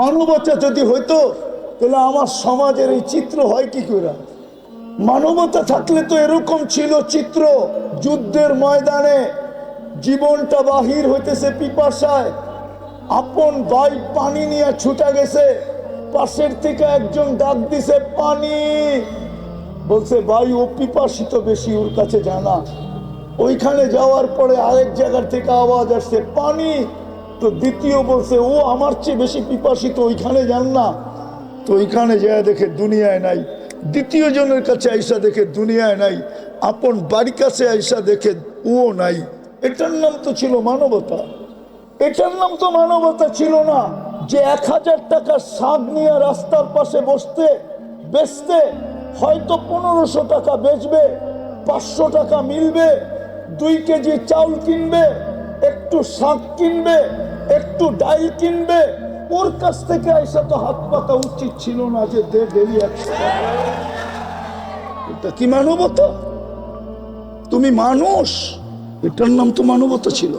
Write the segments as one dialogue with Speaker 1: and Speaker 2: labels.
Speaker 1: মানবতা যদি হইতো, তাহলে আমার সমাজের এই চিত্র হয় কি করে? মানবতা থাকলে তো এরকম ছিল চিত্র, যুদ্ধের ময়দানে জীবনটা বাহির হইতেছে পিপাসায়। আপন ভাই পানি নিয়ে ছুটা গেছে, পাশের থেকে একজন ডাক দিছে, পানি! বলছে, ভাই, ও পিপাসিত বেশি, ওর কাছে জানা ওইখানে যাওয়ার পরে আরেক জায়গার থেকে আওয়াজ আসছে, পানি! তো দ্বিতীয় বলছে, ও আমার চেয়ে বেশি পিপাসিত, ওইখানে যান না। তো ওইখানে যায় দেখে দুনিয়ায় নাই। দ্বিতীয় জনের কাছে আইসা দেখে দুনিয়ায় নাই। আপন বাড়ির কাছে আইসা দেখে ও নাই। এটার নাম তো ছিল মানবতা। এটার নাম তো মানবতা ছিল না যে এক হাজার টাকার শাক নিয়ে রাস্তার পাশে বসতে, বেচতে, হয়তো পনেরোশো টাকা বেচবে, পাঁচশো টাকা মিলবে, দুই কেজি চাউল কিনবে, একটু শাক কিনবে একটু ডাল কিনবে। ওর কাছ থেকে আইসা তো হাত পাতা উচিত ছিল না যে দে এটা কি মানবতা? তুমি মানুষ? এটার নাম তো মানবতা ছিল।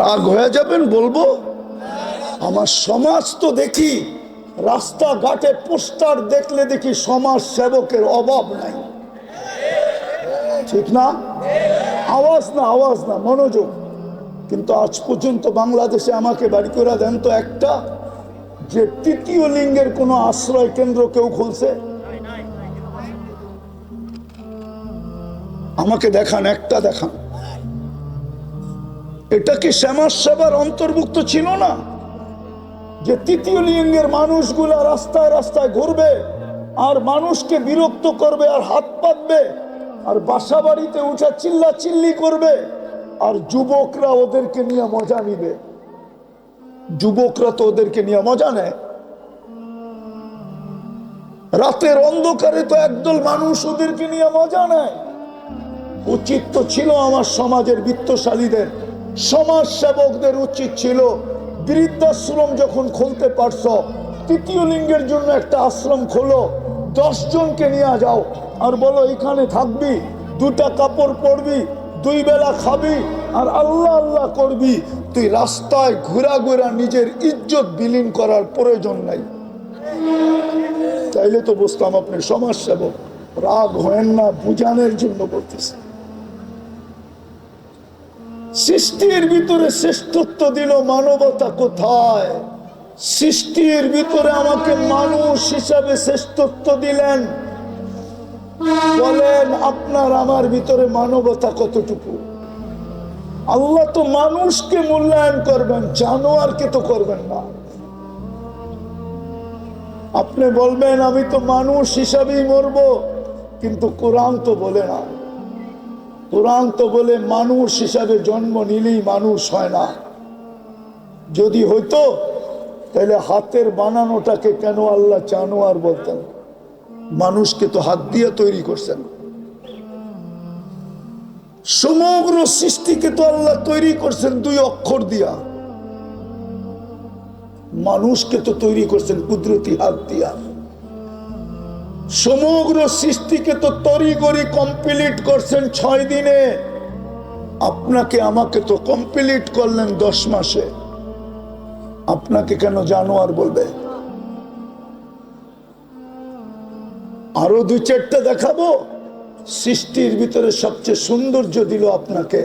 Speaker 1: রাগ হয়ে যাবেন, বলব? আমার সমাজ তো দেখি, রাস্তাঘাটে পোস্টার দেখলে দেখি সমাজ সেবকের অভাব নাই। ঠিক না? আওয়াজ না আওয়াজ না, মনোযোগ। কিন্তু আজ পর্যন্ত বাংলাদেশে আমাকে বাড়ি করে দেন তো একটা, যে তৃতীয় লিঙ্গের কোনো আশ্রয় কেন্দ্র কেউ খুলছে? আমাকে দেখান, একটা দেখান। এটা কি সমাজ সেবার অন্তর্ভুক্ত ছিল না? যে তৃতীয় লিঙ্গের মানুষগুলা রাস্তায় রাস্তায় ঘুরবে, আর মানুষকে বিরক্ত করবে, আর হাত পাতবে, আর বাসা বাড়িতে উঠে চিল্লা চিল্লি করবে আর যুবকরা ওদেরকে নিয়ে মজা নিবে। যুবকরা তো ওদেরকে নিয়ে মজা নেয়। রাতের অন্ধকারে তো একদল মানুষ ওদেরকে নিয়ে মজা নেয়। উচিত তো ছিল আমার সমাজের বিত্তশালীদের সমাজ সেবকদের উচিত ছিল বৃদ্ধাশ্রম যখন খুলতে পারছ, তৃতীয় লিঙ্গের জন্য একটা আশ্রম খোলো, দশজনকে নিয়ে যাও আর বলো, এখানে থাকবি, দুটা কাপড় পরবি দুই বেলা খাবি আর আল্লাহ আল্লাহ করবি। তুই রাস্তায় ঘোরা ঘোরা নিজের ইজ্জত বিলীন করার প্রয়োজন নাই। তাইলে তো বুঝতাম আপনি সমাজ সেবক রাগ হয়েন না, বুঝানোর জন্য বলতেছে। সৃষ্টির ভিতরে শ্রেষ্ঠত্ব দিল মানবতা কোথায়? সৃষ্টির ভিতরে আমাকে মানুষ হিসাবে শ্রেষ্ঠত্ব দিলেন। বলেন, আপনার আমার ভিতরে মানবতা কতটুকু? আল্লাহ তো মানুষকে মূল্যায়ন করবেন, জানোয়ারকে তো করবেন না। আপনি বলবেন, আমি তো মানুষ হিসাবেই মরবো। কিন্তু কোরআন তো বলে না। কোরআন তো বলে মানুষ হিসাবে জন্ম নিলেই মানুষ হয় না। যদি হইতো, তাহলে হাতের বানানোটাকে কেন আল্লাহ জানোয়ার বলতেন? মানুষকে তো হাত দিয়ে তৈরি করছেন। সমগ্র সৃষ্টিকে তো আল্লাহ তৈরি করছেন দুই অক্ষর দিয়া। মানুষকে তো তৈরি করছেন কুদরতি হাত দিয়া। সমগ্র সৃষ্টিকে তো তরি করি কমপ্লিট করছেন ছয় দিনে। আপনাকে আমাকে তো কমপ্লিট করলেন দশ মাসে। আপনাকে কেন জানোয়ার বলবে? আরও দুই চারটা দেখাবো। সৃষ্টির ভিতরে সবচেয়ে সৌন্দর্য দিল আপনাকে।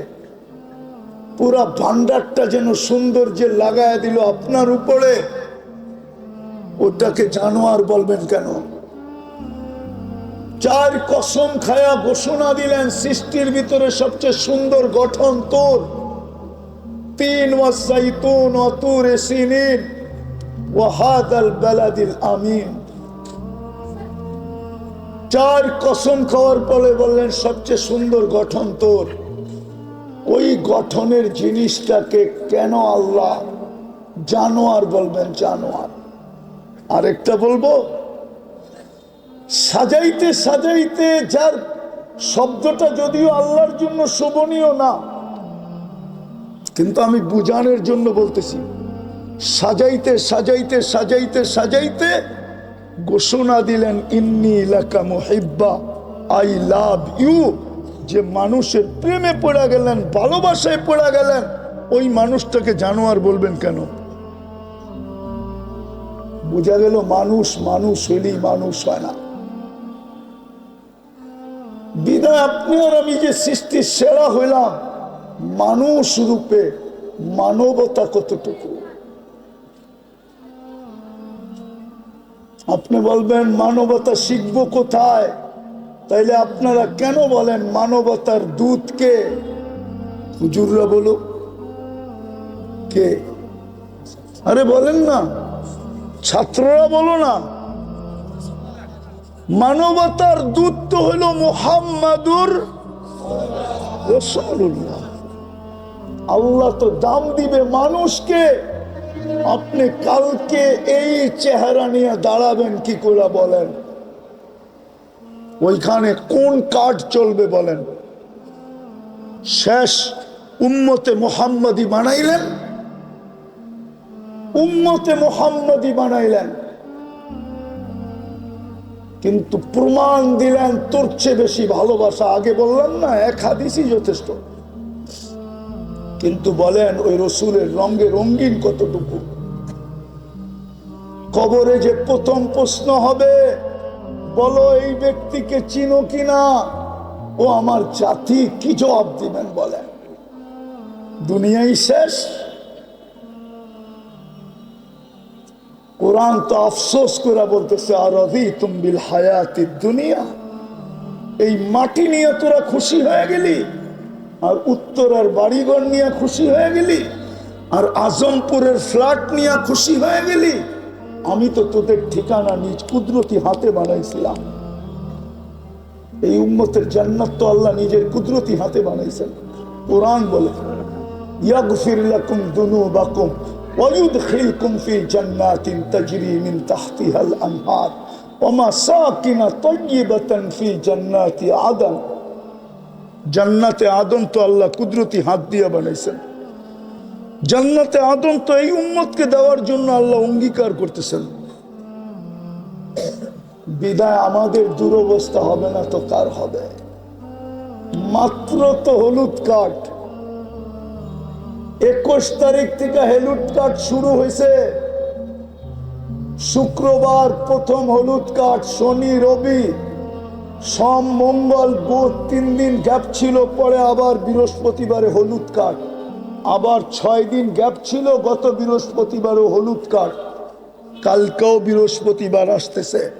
Speaker 1: পুরা ভান্ডারটা যেন সৌন্দর্যে লাগায় দিল আপনার উপরে। ওটাকে জানোয়ার বলবেন কেন? চার কসম খায়া ঘোষণা দিলেন, সৃষ্টির ভিতরে সবচেয়ে সুন্দর গঠন তোর। তিন ওয়াসাইতুন অতুর সিনিন ওয়াহাদাল বেলাদিল আমিন। চার কসম খাওয়ার পরে বললেন, সবচেয়ে সুন্দর গঠন তোর। ওই গঠনের জিনিসটাকে কেন আল্লাহ জানোয়ার বলবেন জানোয়ার? আরেকটা বলব, সাজাইতে সাজাইতে যার শব্দটা যদিও আল্লাহর জন্য শোভনীয় না, কিন্তু আমি বুঝানোর জন্য বলতেছি, সাজাইতে সাজাইতে সাজাইতে সাজাইতে ঘোষণা দিলেন, ইন্নি এলাকা মোহিব্বা, আই লাভ ইউ। যে মানুষের প্রেমে পড়া গেলেন, ভালোবাসায় পড়া গেলেন, ওই মানুষটাকে জানোয়ার বলবেন কেন? বোঝা গেল মানুষ মানুষ হইলেই মানুষ হয় না। বিদায় আপনি আর আমি যে সৃষ্টির সেরা হইলাম, মানুষ রূপে মানবতা কতটুকু? আপনি বলবেন, মানবতা শিখব কোথায়? তাইলে আপনারা কেন বলেন মানবতার দূতকে হুজুররা বলো কে? আরে বলেন না, ছাত্ররা বলো না। মানবতার দূত তো হলো মুহাম্মাদুর আল্লাহ তো দাম দিবে মানুষকে। আপনি কালকে এই চেহারা নিয়ে দাঁড়াবেন কি করে বলেন? ওইখানে কোন কার্ড চলবে বলেন? শেষ উম্মতে মোহাম্মদী বানাইলেন? উম্মতে মোহাম্মদী বানাইলেন? কিন্তু প্রমাণ দিলেন তোর চেয়ে বেশি ভালোবাসা। আগে বললাম না, এক হাদিসই যথেষ্ট। কিন্তু বলেন, ওই রসুলের রঙে রঙ্গিন কতটুকু? কবরে যে প্রথম প্রশ্ন হবে, বলো এই ব্যক্তিকে চিনো কিনা? ও আমার জাতি, কি জবাব দিবেন বলেন? দুনিয়াই শেষ। কোরআন তো আফসোস করে বলতেছে আর তুমবিল হায়াতি দুনিয়া? এই মাটি নিয়ে তোরা খুশি হয়ে গেলি? আর উত্তরার বাড়িঘর নিয়ে খুশি হয়ে গেলি আর আজমপুরের ফ্ল্যাট নিয়ে খুশি হয়ে গেলি আমি তো তোদের ঠিকানা নিজ কুদরতি হাতে বানাইছিলাম এই উম্মতের জান্নাত তো আল্লাহ নিজের কুদরতি হাতে বানাইছেন কোরআন বলে ইয়াগফির লাকুম দুনুবাকুম ويدخلكم في جنات تجري من تحتها الأنهار ومساكن طيبة في جنات عدن জান্নাতে আদম তো আল্লাহ কুদরতি হাত দিয়ে বানাইছেন। জান্নাতে আদম তো এই উম্মতকে দেওয়ার জন্য আল্লাহ অঙ্গীকার করতেছেন। বিদায় আমাদের দুরবস্থা হবে না তো কার হবে? মাত্র তো হলুদ কাঠ একুশ তারিখ থেকে হলুদ কাঠ শুরু হয়েছে। শুক্রবার প্রথম হলুদ কাঠ শনি রবি সোম মঙ্গল বুধ তিন দিন গ্যাপ ছিল, পরে আবার বৃহস্পতিবারে হলুদ কাঠ আবার ছয় দিন গ্যাপ ছিল, গত বৃহস্পতিবারও হলুদ কাঠ কালকেও বৃহস্পতিবার আসতেছে।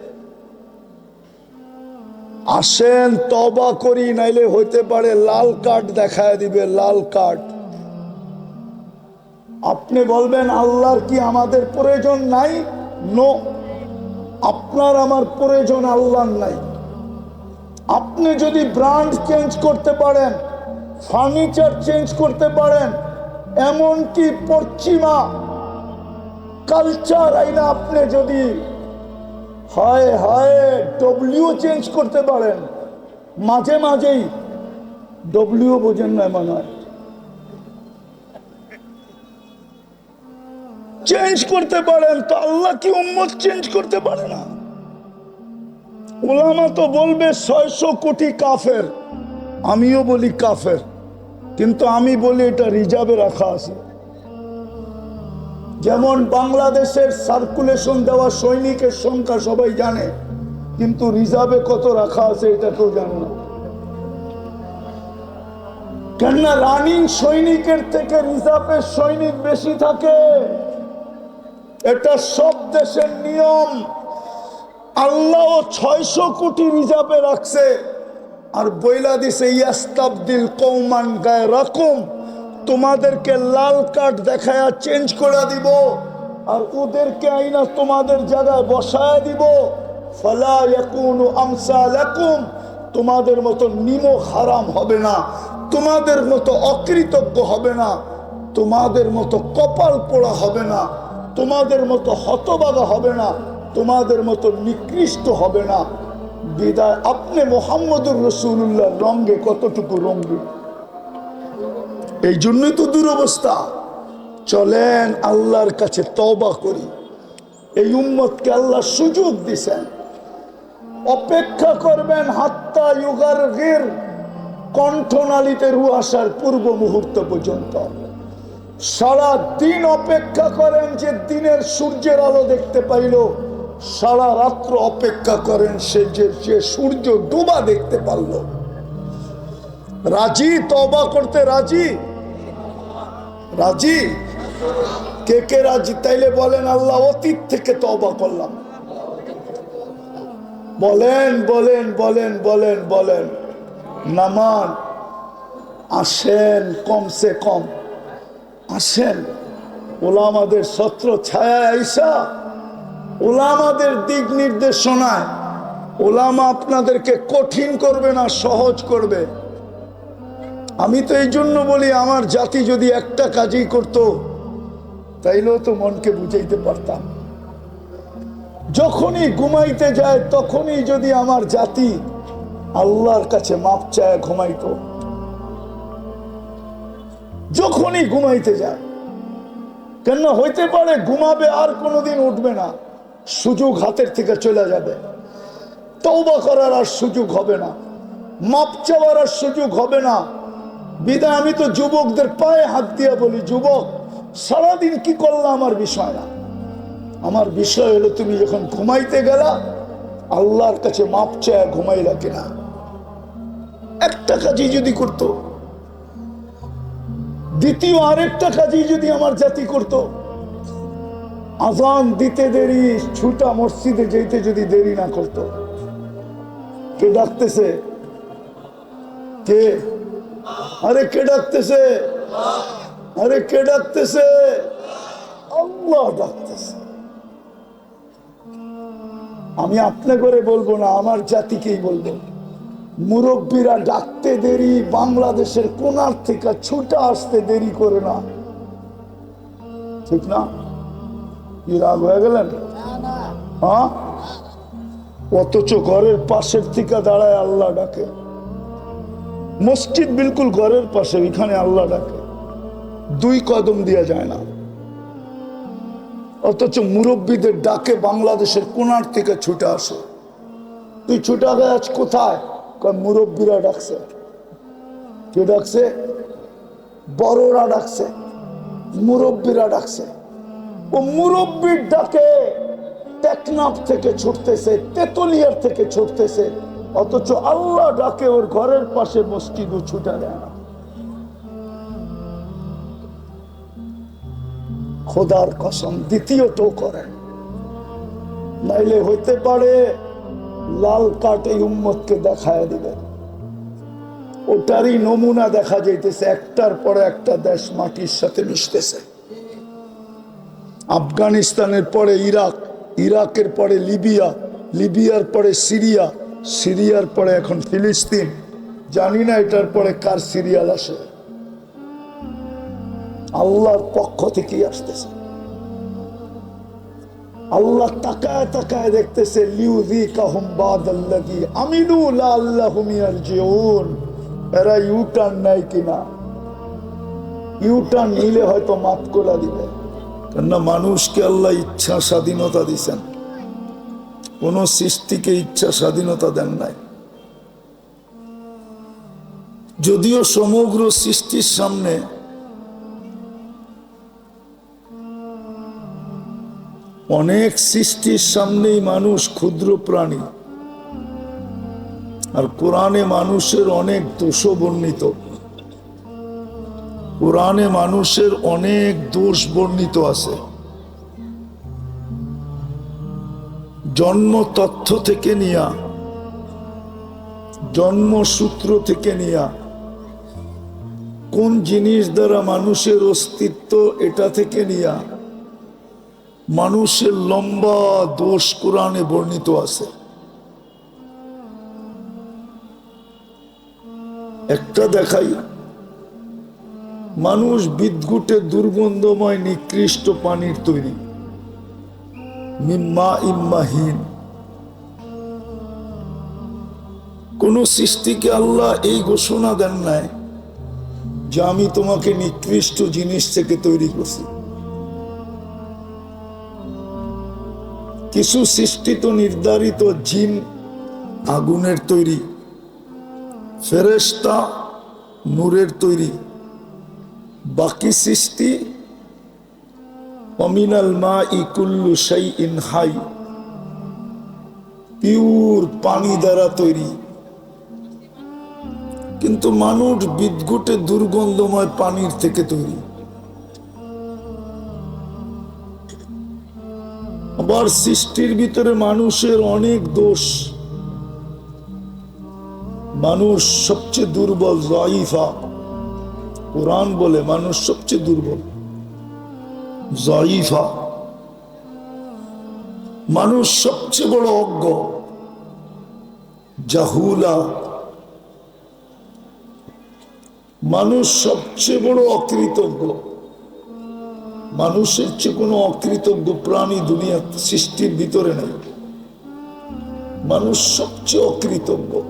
Speaker 1: আসেন তবা করি, নাইলে হইতে পারে লাল কার্ড দেখায় দিবে, লাল কার্ড। আপনি বলবেন, আল্লাহর কি আমাদের প্রয়োজন নাই? নো আপনার আমার প্রয়োজন আল্লাহর নাই। আপনি যদি ব্র্যান্ড চেঞ্জ করতে পারেন ফার্নিচার চেঞ্জ করতে পারেন, এমনকি পশ্চিমা কালচার আইনা আপনি যদি হয় হয় ডব্লিউ চেঞ্জ করতে পারেন, মাঝে মাঝেই ডব্লিউ বোঝেন না মনে হয় চেঞ্জ করতে পারেন, তো আল্লাহ কি উম্মত চেঞ্জ করতে পারে না? ওলামা তো বলবে ছয়শো কোটি কাফের। আমিও বলি কাফের। কিন্তু আমি বলি এটা রিজার্ভে রাখা আছে। যেমন বাংলাদেশের সার্কুলেশন দেওয়া সৈনিকের সংখ্যা সবাই জানে, কিন্তু রিজার্ভে কত রাখা আছে এটা কেউ জানে না। কেননা রানিং সৈনিকের থেকে রিজার্ভের সৈনিক বেশি থাকে। এটা সব দেশের নিয়ম। আল্লাহ ছয়শো কোটি রিজার্ভে রাখছে। আর বইলা দিছে, ইয়াস্তাবদিল কৌমান গায়ে রকম তোমাদেরকে লাল কার্ড দেখায়া চেঞ্জ করে দিব, আর ওদেরকে আইনা তোমাদের জায়গায় বসায় দিব। ফলা আমসালাকুম, তোমাদের মতো নিমক হারাম হবে না, তোমাদের মতো অকৃতজ্ঞ হবে না, তোমাদের মতো কপাল পোড়া হবে না, তোমাদের মতো হতবাগা হবে না। তোমাদের মতো নিকৃষ্ট হবে না। বিদায়। আপনি মোহাম্মদুর রসুল্লাহ রঙ্গে কতটুকু রঙ্গি এই জন্যই তো দুরবস্থা। চলেন আল্লাহর কাছে তবা করি। এই উম্মতকে আল্লাহ সুযোগ দিছেন। অপেক্ষা করবেন হাত্তা ইউগার গির কণ্ঠনালীতে রু আসার পূর্ব মুহূর্ত পর্যন্ত। সারা দিন অপেক্ষা করেন যে দিনের সূর্যের আলো দেখতে পাইল। সারা রাত্র অপেক্ষা করেন সে যে যে সূর্য ডুবা দেখতে পারল। রাজি? তবা করতে রাজি? রাজি? কে কে রাজি? তাইলে বলেন, আল্লাহ অতীত থেকে তবা করলাম। বলেন বলেন বলেন বলেন বলেন। নামান আসেন কমসে কম। আসেন। ওলামাদের ছত্র ছায়া আইসা ওলামাদের দিক নির্দেশনায় ওলামা আপনাদেরকে কঠিন করবে না, সহজ করবে। আমি তো এই জন্য বলি, আমার জাতি যদি একটা কাজই করত, তাইলেও তো মনকে বুঝাইতে পারতাম। যখনই ঘুমাইতে যায়, তখনই যদি আমার জাতি আল্লাহর কাছে মাপ চায়, ঘুমাইতো। যখনই ঘুমাইতে যায়, কেন হইতে পারে, ঘুমাবে আর কোনোদিন উঠবে না। সুযোগ হাতের থেকে চলে যাবে। তৌবা করার আর সুযোগ হবে না। মাপ চাওয়ার আর সুযোগ হবে না। বিদায়, আমি তো যুবকদের পায়ে হাত দিয়ে বলি, যুবক, সারাদিন কি করল আমার বিষয় না? আমার বিষয় হলো, তুমি যখন ঘুমাইতে গেলা, আল্লাহর কাছে মাপ চায় ঘুমাইলা কিনা। একটা কাজই যদি করতো, দ্বিতীয় আরেকটা কাজই যদি আমার জাতি করত আজান দিতে দেরি, ছুটা মসজিদে যেতে যদি দেরি না করত। কে ডাকতেছে? কে? আরে কে ডাকতেছে? আরে কে ডাকতেছে? আল্লাহ ডাকতেছে। আমি আপনা করে বলব না, আমার জাতিকেই বলব। মুরব্বীরা ডাকতে দেরি, বাংলাদেশের কোনার থেকে ছুটা আসতে দেরি করে না। ঠিক না? কি রাগ হয়ে গেলেন? হ্যাঁ? অথচ ঘরের পাশের থেকে দাঁড়ায় আল্লাহ ডাকে। মসজিদ বিলকুল ঘরের পাশে এখানে আল্লাহ ডাকে। দুই কদম দেওয়া যায় না। অথচ মুরব্বীদের ডাকে বাংলাদেশের কোনার থেকে ছুটে আসে। তুই ছুটে আজ কোথায়? মুরব্বীরা ডাকছে। কে ডাকছে? বড়রা ডাকছে। মুরব্বীরা ডাকছে। ও মুরব্বীর ডাকে টেকনাফ থেকে ছুটতেছে, তেতলিয়ার থেকে ছুটতেছে, অথচ আল্লাহ ডাকে ওর ঘরের পাশে মসজিদ ও ছুটে দেয় না। খোদার কসম দ্বিতীয়ত করেন নাইলে হইতে পারে লাল কাঠ এই উম্মতকে দেখায় দিবেন ওটারই নমুনা দেখা যাইতেছে, একটার পরে একটা দেশ মাটির সাথে মিশতেছে। আফগানিস্তানের পরে ইরাক, ইরাকের পরে লিবিয়া, লিবিয়ার পরে সিরিয়া, সিরিয়ার পরে এখন ফিলিস্তিন। জানি না এটার পরে কার সিরিয়াল আসে। আল্লাহর পক্ষ থেকেই আসতেছে। আল্লাহ তাকায় তাকায় দেখতেছে লিউজি কাহুম বাদাল্লাদি আমিনু লাল্লাহুম ইয়ারজিউন এরা ইউটার্ন নেয় কিনা? ইউটার্ন নিলে হয়তো মাফ করে দিবে। কেননা মানুষকে আল্লাহ ইচ্ছা স্বাধীনতা দিছেন। কোন সৃষ্টিকে ইচ্ছা স্বাধীনতা দেন নাই। যদিও সমগ্র সৃষ্টির সামনে অনেক সৃষ্টির সামনেই মানুষ ক্ষুদ্র প্রাণী, আর কোরআনে মানুষের অনেক দোষ বর্ণিত কোরআনে মানুষের অনেক দোষ বর্ণিত আছে। জন্ম তথ্য থেকে নিয়া জন্মসূত্র থেকে নিয়া, কোন জিনিস দ্বারা মানুষের অস্তিত্ব এটা থেকে নিয়া, মানুষের লম্বা দোষ কোরআনে বর্ণিত আছে। একটা দেখাই মানুষ বিদ্যুটে দুর্গন্ধময় নিকৃষ্ট পানির তৈরি। মিম্মা ইম্মাহীন কোন সৃষ্টিকে আল্লাহ এই ঘোষণা দেন নাই যে আমি তোমাকে নিকৃষ্ট জিনিস থেকে তৈরি করছি। কিছু সৃষ্টি তো নির্ধারিত জিন আগুনের তৈরি ফেরেস্তা নূরের তৈরি। বাকি সৃষ্টি, অমিনাল মা ইকুল্লু সেই ইন হাই, পিওর পানি দ্বারা তৈরি। কিন্তু মানুষ বিদ্যুটে দুর্গন্ধময় পানির থেকে তৈরি। আবার সৃষ্টির ভিতরে মানুষের অনেক দোষ। মানুষ সবচেয়ে দুর্বল, জয়ীফা। কোরআন বলে মানুষ সবচেয়ে দুর্বল, জয়ীফা। মানুষ সবচেয়ে বড় অজ্ঞ, জাহুলা। মানুষ সবচেয়ে বড় অকৃতজ্ঞ, মানুষের চেয়ে কোনো অকৃতজ্ঞ প্রাণী দুনিয়া সৃষ্টির ভিতরে নেই। মানুষ সবচেয়ে অকৃতজ্ঞ।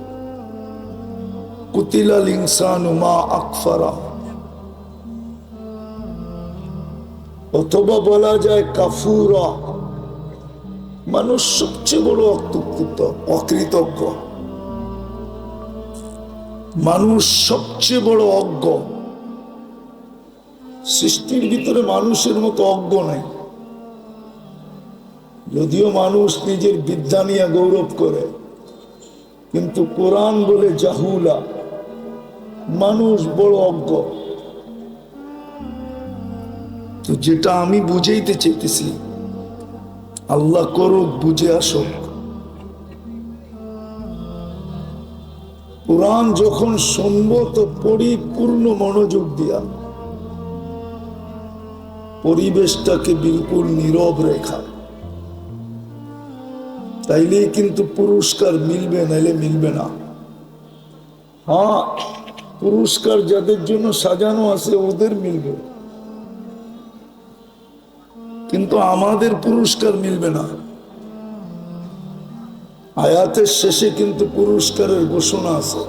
Speaker 1: কুতিলাল ইনসান মা আকফারা। অথবা বলা যায় কাফুরা। মানুষ সবচেয়ে বড় অকৃতজ্ঞ অকৃতজ্ঞ। মানুষ সবচেয়ে বড় অজ্ঞ। সৃষ্টির ভিতরে মানুষের মতো অজ্ঞ নাই। যদিও মানুষ নিজের বিদ্যা নিয়ে গৌরব করে, কিন্তু কোরআন বলে জাহুলা। মানুষ বড় অজ্ঞ। তো যেটা আমি বুঝাইতে চাইতেছি, আল্লাহ করুক, বুঝে আসুক। কোরআন যখন শুনব পরিপূর্ণ মনোযোগ দিয়া পরিবেশটাকে বিলকুল নীরব রেখা। তাইলে কিন্তু পুরস্কার মিলবে, নাইলে মিলবে না। হ্যাঁ পুরস্কার যাদের জন্য সাজানো আছে, ওদের মিলবে। কিন্তু আমাদের পুরস্কার মিলবে না। আয়াতের শেষে কিন্তু পুরস্কারের ঘোষণা আছে।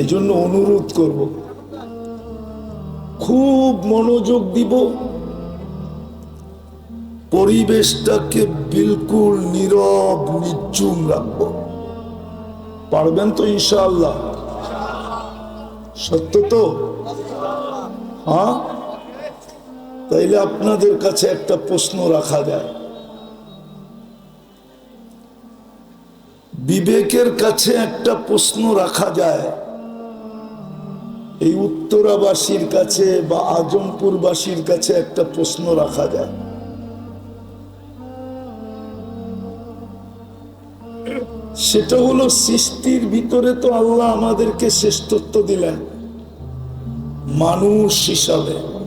Speaker 1: এই জন্য অনুরোধ করব, খুব মনোযোগ দিব। পরিবেশটাকে বিলকুল নীরব নিচুম রাখব। পারবেন তো ইনশাআল্লাহ? সত্য তো? হ্যাঁ? তাইলে আপনাদের কাছে একটা প্রশ্ন রাখা যায়। বিবেকের কাছে একটা প্রশ্ন রাখা যায়। এই উত্তরাবাসীর কাছে বা আজমপুরবাসীর কাছে একটা প্রশ্ন রাখা যায়। সেটা হলো সৃষ্টির ভিতরে তো আল্লাহ আমাদেরকে শ্রেষ্ঠত্ব দিলেন। মানুষ হিসাবে।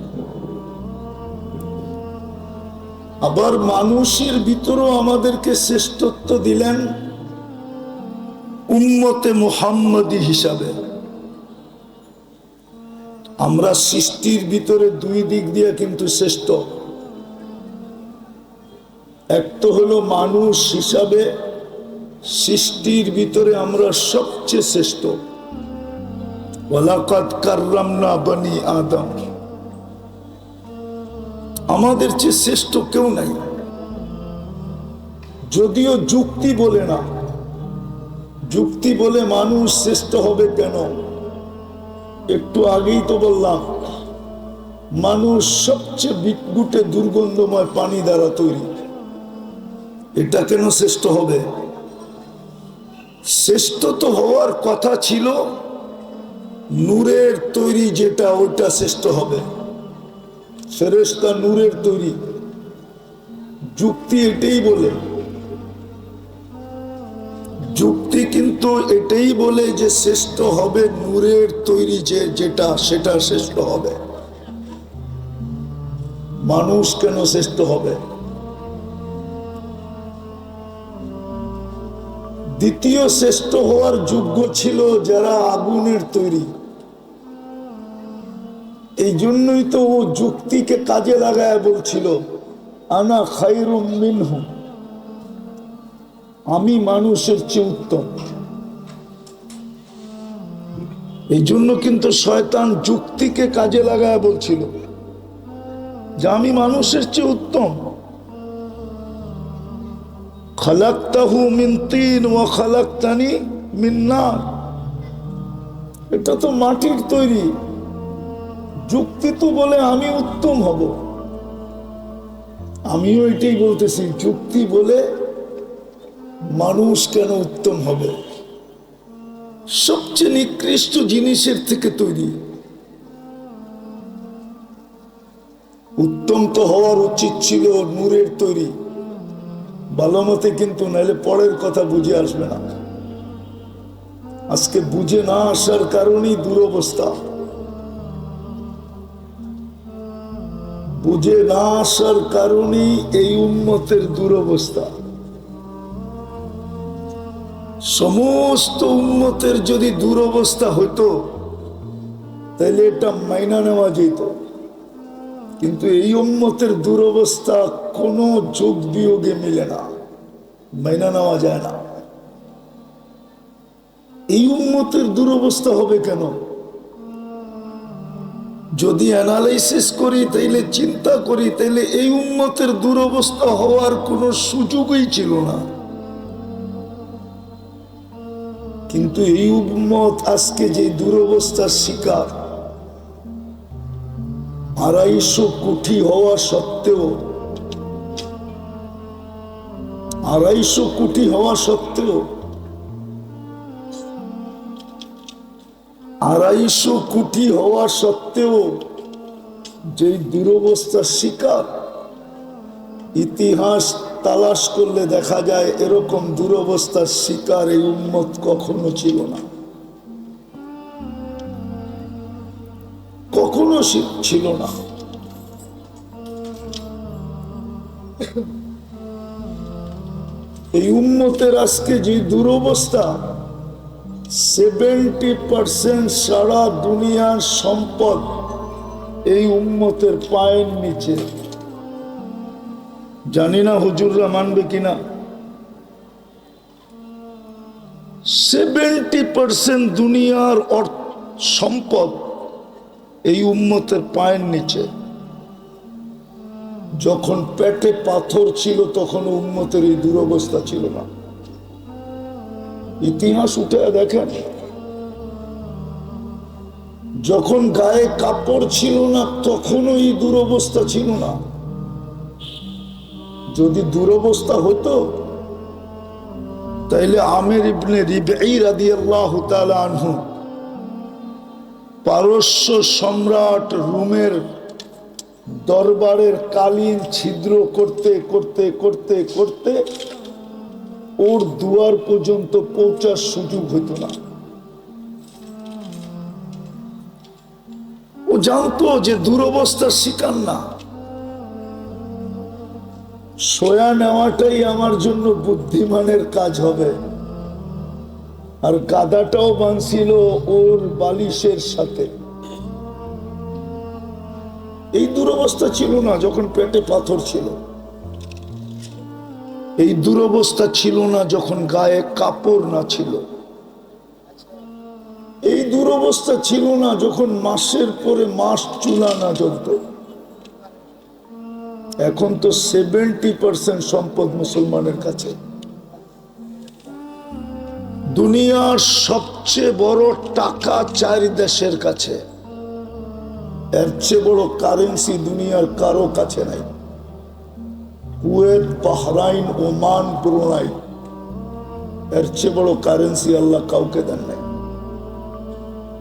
Speaker 1: আবার মানুষের ভিতরেও আমাদেরকে শ্রেষ্ঠত্ব দিলেন উম্মতে মোহাম্মদী হিসাবে। আমরা সৃষ্টির ভিতরে দুই দিক দিয়ে কিন্তু শ্রেষ্ঠ। এক তো হলো মানুষ হিসাবে সৃষ্টির ভিতরে আমরা সবচেয়ে শ্রেষ্ঠ। ওয়ালাকাত কাররাম না বানি আদম। আমাদের চেয়ে শ্রেষ্ঠ কেউ নাই। যদিও যুক্তি বলে না, যুক্তি বলে মানুষ শ্রেষ্ঠ হবে কেন? একটু আগেই তো বললাম, মানুষ সবচেয়ে বিটগুটে দুর্গন্ধময় পানি দ্বারা তৈরি। এটা কেন শ্রেষ্ঠ হবে? শ্রেষ্ঠ তো হওয়ার কথা ছিল, নূরের তৈরি যেটা, ওইটা শ্রেষ্ঠ হবে। ফেরেস্তা নূরের তৈরি। যুক্তি এটাই বলে। যুক্তি কিন্তু এটাই বলে যে শ্রেষ্ঠ হবে নূরের তৈরি যে যেটা, সেটা শ্রেষ্ঠ হবে। মানুষ কেন শ্রেষ্ঠ হবে? দ্বিতীয় শ্রেষ্ঠ হওয়ার যোগ্য ছিল যারা আগুনের তৈরি। এই জন্যই তো ও যুক্তিকে কাজে লাগায় বলছিল, আনা খাইরুম মিনহু। আমি মানুষের চেয়ে উত্তম। এই জন্য কিন্তু শয়তান যুক্তিকে কাজে লাগায় বলছিল যে, আমি মানুষের চেয়ে উত্তম। খালাক্তাহু মিন তিন ও খালাক্তানি মিন নার। এটা তো মাটির তৈরি। যুক্তি তো বলে আমি উত্তম হব। আমিও এটাই বলতেছি, যুক্তি বলে মানুষ কেন উত্তম হবে? সবচেয়ে নিকৃষ্ট জিনিসের থেকে তৈরি। উত্তম তো হওয়ার উচিত ছিল নূরের তৈরি। ভালো মতে কিন্তু নাহলে পরের কথা বুঝে আসবে না। আজকে বুঝে না আসার কারণেই দুরবস্থা। বুঝে না আসার কারণেই এই উন্মতের দুরবস্থা। সমস্ত উন্মতের যদি দুরবস্থা হতো, তাহলে এটা মাইনা নেওয়া যেত। কিন্তু এই উন্মতের দুরবস্থা কোনো যোগ বিয়োগে মিলে না, মাইনা নেওয়া যায় না। এই উন্মতের দুরবস্থা হবে কেন? যদি অ্যানালাইসিস করি, তাইলে চিন্তা করি, তাইলে এই উন্মতের দুরবস্থা হওয়ার কোনো সুযোগই ছিল না। কিন্তু এই উন্মত আজকে যে দুরবস্থার শিকার, আড়াইশো কোটি হওয়া সত্ত্বেও, আড়াইশো কোটি হওয়া সত্ত্বেও আড়াইশো কোটি হওয়া সত্ত্বেও যে দুরবস্থার শিকার, ইতিহাস তালাশ করলে দেখা যায় এরকম দুরবস্থার শিকার এই উন্মত কখনো ছিল না। কখনো ছিল না। এই উন্মতের আজকে যে দুরবস্থা সেভেন্টি পার্সেন্ট সারা দুনিয়ার সম্পদ এই উন্মতের পায়ের নিচে। জানি না হুজুররা মানবে কিনা। সেভেন্টি পার্সেন্ট দুনিয়ার অর্থ সম্পদ এই উম্মতের পায়ের নিচে। যখন পেটে পাথর ছিল তখন উম্মতের এই দুরবস্থা ছিল না। ইতিহাস উঠে দেখেন, যখন গায়ে কাপড় ছিল না, তখনও এই দুরবস্থা ছিল না। যদি দুরবস্থা হতো, তাইলে আমের ইবনে আনহু পারস্য সম্রাট রুমের দরবারের কালীন ছিদ্র করতে করতে করতে করতে ওর দুয়ার পর্যন্ত পৌঁছার সুযোগ হতো না। ও জানতো যে দুরবস্থার শিকার না। সোয়া নেওয়াটাই আমার জন্য বুদ্ধিমানের কাজ হবে। আর গাদাটাও বাঁধছিল ওর বালিশের সাথে। এই দুরবস্থা ছিল না যখন পেটে পাথর ছিল। এই দুরবস্থা ছিল না যখন গায়ে কাপড় না ছিল। এই দুরবস্থা ছিল না যখন মাসের পরে মাস চুলা না জ্বলত। এখন তো সেভেন্টি পার্সেন্ট সম্পদ মুসলমানের কাছে। দুনিয়ার সবচেয়ে বড় টাকা চার দেশের কাছে। এর চেয়ে বড় কারেন্সি দুনিয়ার কারও কাছে নাই। Kuwait Bahrain Oman Brunei. এর চেয়ে বড় কারেন্সি আল্লাহ কাউকে দেন নাই।